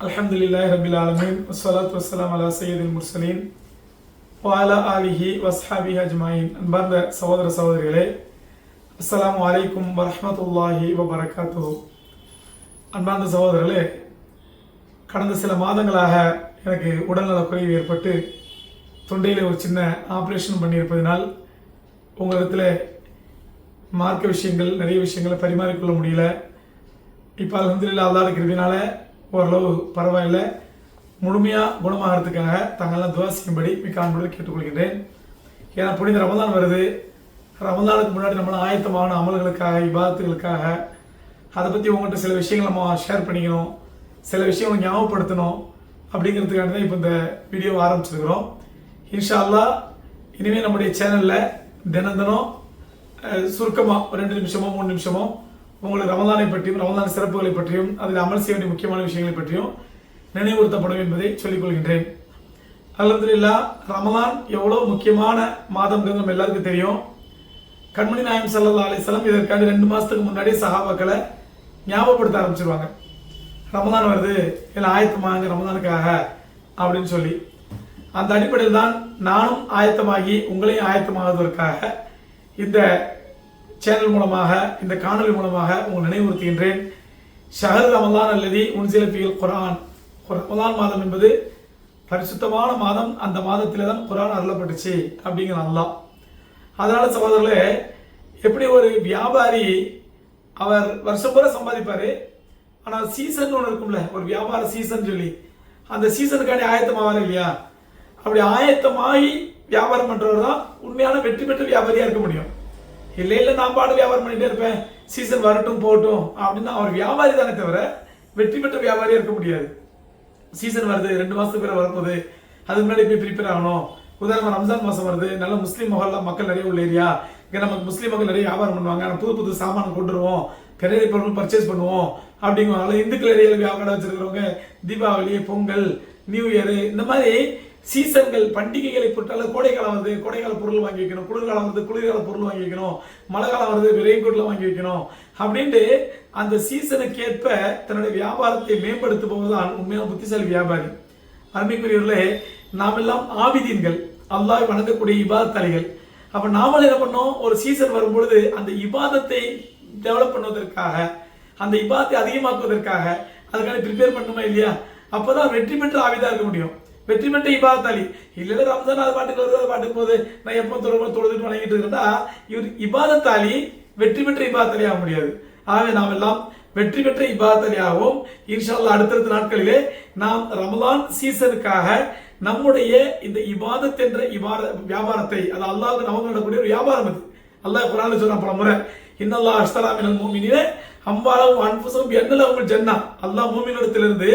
அலமதுல்லாஹ் ரபில் ஆலமீன் வசலாத் வசலாம் அலா சையதில் முர்சலீன் பாலா ஆலிஹி வஸ்ஹாபி அஜ்மாயின் அன்பார்ந்த சகோதர சகோதரிகளே அஸ்லாம் வலைக்கும் வரமத்துல்லாஹி வபரகாத்து அன்பார்ந்த சகோதரர்களே கடந்த சில மாதங்களாக எனக்கு உடல்நல குறைவு ஏற்பட்டு தொண்டையில் ஒரு சின்ன ஆப்ரேஷன் பண்ணியிருப்பதனால் உங்களிடத்தில் மார்க்க விஷயங்கள் நிறைய விஷயங்களை பரிமாறிக்கொள்ள முடியல. இப்போ அலமதுல்லா அல்லாத கிருபினால ஓரளவு பரவாயில்ல. முழுமையாக குணமாகிறதுக்காக தாங்கள்லாம் துவா செய்யும்படி மிக்க அன்போடு கேட்டுக்கொள்கின்றேன். ஏன்னா புனித ரமதான் வருது. ரமதானுக்கு முன்னாடி நம்மளாம் ஆயத்தமான அமல்களுக்காக விவாதத்துகளுக்காக அதை பற்றி உங்கள்கிட்ட சில விஷயங்களை நம்ம ஷேர் பண்ணிக்கணும். சில விஷயங்களை ஞாபகப்படுத்தணும் அப்படிங்கிறதுக்காக தான் இப்போ இந்த வீடியோவை ஆரம்பிச்சிருக்கிறோம். இன்ஷா அல்லாஹ் இனிமேல் நம்முடைய சேனலில் தினம் தினம் சுருக்கமாக ஒரு ரெண்டு நிமிஷமோ மூணு நிமிஷமோ உங்களுக்கு ரமதானை பற்றியும் ரமதான் சிறப்புகளை பற்றியும் அதில் அமல் செய்ய வேண்டிய முக்கியமான விஷயங்களை பற்றியும் நினைவுறுத்தப்படும் என்பதை சொல்லிக்கொள்கின்றேன் கொள்கின்றேன். ரமதான் எவ்வளோ முக்கியமான மாதம்ங்கிறது நம்ம எல்லாருக்கும் தெரியும். கண்மணி நாயம் சல்லா அலிஸ்லாம் இதற்காண்டி ரெண்டு மாதத்துக்கு முன்னாடியே சஹாபாக்களை ஞாபகப்படுத்த ஆரம்பிச்சிருவாங்க. ரமதான் வருது இல்லை ஆயத்தமாங்க ரமதானுக்காக அப்படின்னு சொல்லி. அந்த அடிப்படையில் தான் நானும் ஆயத்தமாகி உங்களையும் ஆயத்தமாகுவதற்காக இந்த சேனல் மூலமாக இந்த காணொலி மூலமாக உங்கள் நினைவுறுத்துகின்றேன் ஷஹர் ரமலான் அல்லது உன்சிலப்பியல் குரான் ரமலான் மாதம் என்பது பரிசுத்தமான மாதம். அந்த மாதத்திலே தான் குரான் அருளப்பட்டுச்சு அப்படிங்கிற அல்லாஹ். அதனால சகோதரர்களே எப்படி ஒரு வியாபாரி அவர் வருஷம் பூரா சம்பாதிப்பார்? ஆனால் சீசன் ஒன்று இருக்கும்ல ஒரு வியாபார சீசன் சொல்லி. அந்த சீசனுக்காண்டி ஆயத்தமாவார் இல்லையா? அப்படி ஆயத்தமாகி வியாபாரம் பண்ணுறவர் தான் உண்மையான வெற்றி பெற்ற வியாபாரியாக இருக்க முடியும். இல்லை இல்லை நான் பாட்டு வியாபாரம் பண்ணிகிட்டே இருப்பேன். சீசன் வரட்டும் போகட்டும். அப்படின்னு அவர் வியாபாரி தானே தவிர வெற்றி பெற்ற வியாபாரியாக இருக்க முடியாது. சீசன் வருது ரெண்டு மாதத்துக்கு பிறகு வரப்போகுது. அதுக்கு முன்னாடி போய் ப்ரிப்பேர் ஆகணும்? உதாரணமாக ரம்ஜான் மாதம் வருது. நல்ல முஸ்லீம் மகள்லாம் மக்கள் நிறைய உள்ள ஏரியா. இங்கே நமக்கு முஸ்லீம் மக்கள் நிறைய வியாபாரம் பண்ணுவாங்க. ஆனால் புது புது சாமான் கொண்டு வருவோம் பெரிய பொருள் பர்ச்சேஸ் பண்ணுவோம். அப்படிங்குவாங்க இந்துக்கள் ஏரியாவில் வியாபாரம் வச்சுருக்கிறவங்க தீபாவளி பொங்கல் நியூ இயரு இந்த மாதிரி சீசன்கள் பண்டிகைகளை பொறுத்தாலும் கோடைக்காலம் வருது கோடைக்கால பொருள் வாங்கி வைக்கணும் குளிர்காலம் வருது குளிர்கால பொருள் வாங்கி வைக்கணும் மழை காலம் வருது ரெயின் வாங்கி வைக்கணும் அப்படின்ட்டு அந்த சீசனுக்கு ஏற்ப தன்னுடைய வியாபாரத்தை மேம்படுத்துபவர்தான் உண்மையான புத்திசாலி வியாபாரி. அருமைக்குரியவர்களே நாம் எல்லாம் ஆவிதீன்கள் அல்லாஹ் வணங்கக்கூடிய இபாதத்தாளிகள். அப்ப நாமளும் என்ன பண்ணோம்? ஒரு சீசன் வரும்பொழுது அந்த இபாதத்தை டெவலப் பண்ணுவதற்காக அந்த இபாதத்தை அதிகமாக்குவதற்காக அதுக்கான ப்ரிப்பேர் பண்ணுமா இல்லையா? அப்பதான் வெற்றி பெற்ற ஆவிதா இருக்க முடியும். வெற்றி பெற்ற இபாதத்தாளி இல்லை ரம்ஜான் அது பாட்டுக்கு வருது அது பாட்டுக்கு போகுது. நான் எப்போ தொடர்பு தொழுதுட்டு வணங்கிட்டு இருக்கேன்னா இவர் இபாதத்தாளி வெற்றி பெற்ற இபாதத்தாளி ஆக முடியாது. ஆகவே நாம் எல்லாம் வெற்றி பெற்ற இபாதத்தாளியாகவும் இன்ஷால்லா அடுத்தடுத்த நாட்களிலே நாம் ரமலான் சீசனுக்காக நம்முடைய இந்த இபாதத் என்ற இபார வியாபாரத்தை அது அல்லாஹ் நமக்கு நடக்கூடிய ஒரு வியாபாரம் அது. அல்லாஹ் குரான் சொல்றான் பல முறை இன்னல்லா அஸ்தலாமின் மூமினிலே அம்பாலும் அன்புசும் என்னலவும் ஜன்னா? அல்லாஹ் மூமினிடத்திலிருந்து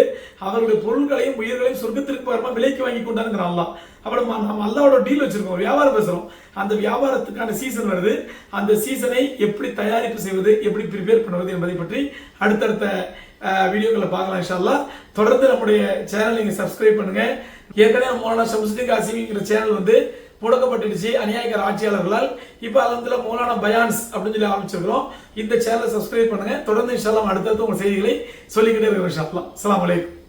அவருடைய பொருள்களையும் உயிர்களையும் சொர்க்கத்திற்கு வரமா விலைக்கு வாங்கி கொண்டாருங்கிற அல்லா அப்புறம் நம்ம அல்லாவோட டீல் வச்சிருக்கோம் வியாபாரம் பேசுறோம். அந்த வியாபாரத்துக்கான சீசன் வருது. அந்த சீசனை எப்படி தயாரிப்பு செய்வது எப்படி ப்ரிப்பேர் பண்ணுவது என்பதை பற்றி அடுத்தடுத்த வீடியோக்களை பார்க்கலாம் இன்ஷால்லா தொடர்ந்து நம்முடைய சேனல் நீங்க சப்ஸ்கிரைப் பண்ணுங்க. ஏற்கனவே மௌலானா ஷம்சுதீன் காசிங்கிற சேனல் வந்து முடக்கப்பட்டுடுச்சு. அநியாயகர ஆட்சியாளர்களால். இப்போ அதில் மூலான பயான்ஸ் அப்படின்னு சொல்லி ஆரம்பிச்சிருக்கிறோம். இந்த சேனலை சப்ஸ்கிரைப் பண்ணுங்க. தொடர்ந்து இன்ஷால்லாம் அடுத்தடுத்து உங்கள் செய்திகளை சொல்லிக்கிட்டே இருக்கிற ஷாப்லாம் அலாம் வலைக்கம்